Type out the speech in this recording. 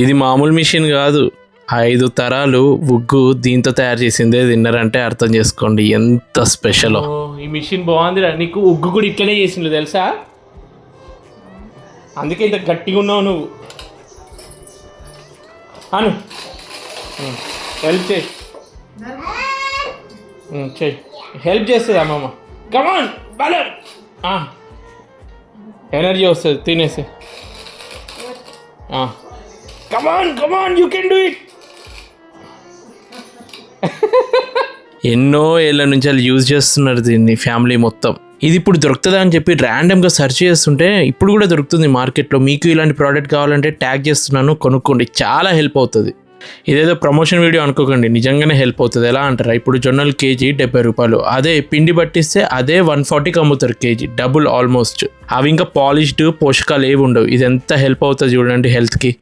ఇది మామూలు మిషన్ కాదు. ఐదు తరాలు ఉగ్గు దీంతో తయారు చేసిందే తిన్నారంటే అర్థం చేసుకోండి ఎంత స్పెషల్. ఈ మిషన్ బాగుందిరా. నీకు ఉగ్గు కూడా ఇట్లనే చేసిండు తెలుసా? అందుకే ఇంత గట్టిగా ఉన్నావు నువ్వు. అను. హెల్ప్ చేయి. చెయ్యి హెల్ప్ చేస్తుంది అమ్మమ్మ కమాన్ బలం ఎనర్జీ వస్తుంది తినేసి. Come on come on you can do it ఎన్నో ఏళ్ళ నుంచి వాళ్ళు యూజ్ చేస్తున్నారు దీన్ని ఫ్యామిలీ మొత్తం. ఇది ఇప్పుడు దొరుకుతుందా అని చెప్పి ర్యాండమ్గా సెర్చ్ చేస్తుంటే ఇప్పుడు కూడా దొరుకుతుంది మార్కెట్లో. మీకు ఇలాంటి ప్రోడక్ట్ కావాలంటే ట్యాగ్ చేస్తున్నాను కొనుక్కోండి. చాలా హెల్ప్ అవుతుంది. ఇదేదో ప్రమోషన్ వీడియో అనుకోకండి నిజంగానే హెల్ప్ అవుతుంది. ఎలా అంటారా? ఇప్పుడు జొన్నలు కేజీ డెబ్బై రూపాయలు. అదే పిండి పట్టిస్తే అదే వన్ ఫార్టీకి అమ్ముతారు కేజీ డబుల్ ఆల్మోస్ట్ అవి ఇంకా పాలిష్డ్ పోషకాలు ఏవి ఉండవు. ఇది ఎంత హెల్ప్ అవుతుంది చూడండి హెల్త్కి